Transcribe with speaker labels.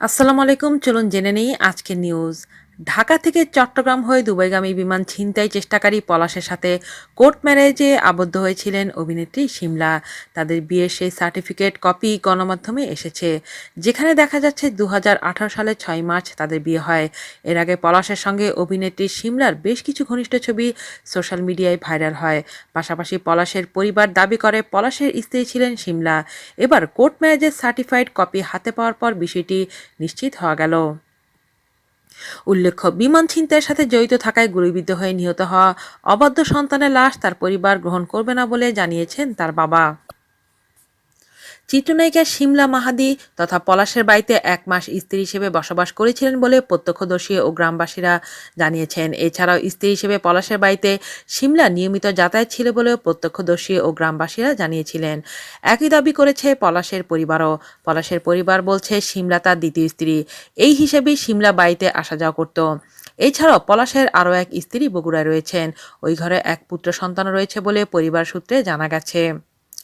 Speaker 1: আসসালামু আলাইকুম চলুন জেনে নেই আজকের নিউজ ঢাকা থেকে চট্টগ্রাম হয়ে দুবাইগামী বিমান ছিনতাই চেষ্টাকারী পলাশের সাথে কোর্ট ম্যারেজে আবদ্ধ হয়েছিলেন অভিনেত্রী শিমলা তাদের বিয়ের সেই সার্টিফিকেট কপি গণমাধ্যমে এসেছে, যেখানে দেখা যাচ্ছে দু হাজার আঠারো সালে ছয় মার্চ তাদের বিয়ে হয়। এর আগে পলাশের সঙ্গে অভিনেত্রী শিমলার বেশ কিছু ঘনিষ্ঠ ছবি সোশ্যাল মিডিয়ায় ভাইরাল হয়। পাশাপাশি পলাশের পরিবার দাবি করে, পলাশের স্ত্রী ছিলেন শিমলা এবার কোর্ট ম্যারেজের সার্টিফাইড কপি হাতে পাওয়ার পর বিষয়টি নিশ্চিত হওয়া গেল। উল্লেখ্য, বিমান ছিনতাইয়ের সাথে জড়িত থাকায় গুলিবিদ্ধ হয়ে নিহত হওয়া অবাধ্য সন্তানের লাশ তার পরিবার গ্রহণ করবে না বলে জানিয়েছেন তার বাবা। চিত্রনায়িকা শিমলা মাহাদি তথা পলাশের বাড়িতে এক মাস স্ত্রী হিসেবে বসবাস করেছিলেন বলে প্রত্যক্ষদর্শী ও গ্রামবাসীরা জানিয়েছেন। এছাড়াও স্ত্রী হিসেবে পলাশের বাড়িতে শিমলা নিয়মিত যাতায়াত ছিল বলেও প্রত্যক্ষদর্শী ও গ্রামবাসীরা জানিয়েছিলেন। একই দাবি করেছে পলাশের পরিবারও। পলাশের পরিবার বলছে, শিমলা তার দ্বিতীয় স্ত্রী। এই হিসেবেই শিমলা বাড়িতে আসা যাওয়া করত। এছাড়াও পলাশের আরও এক স্ত্রী বগুড়ায় রয়েছেন। ওই ঘরে এক পুত্র সন্তান রয়েছে বলে পরিবার সূত্রে জানা গেছে।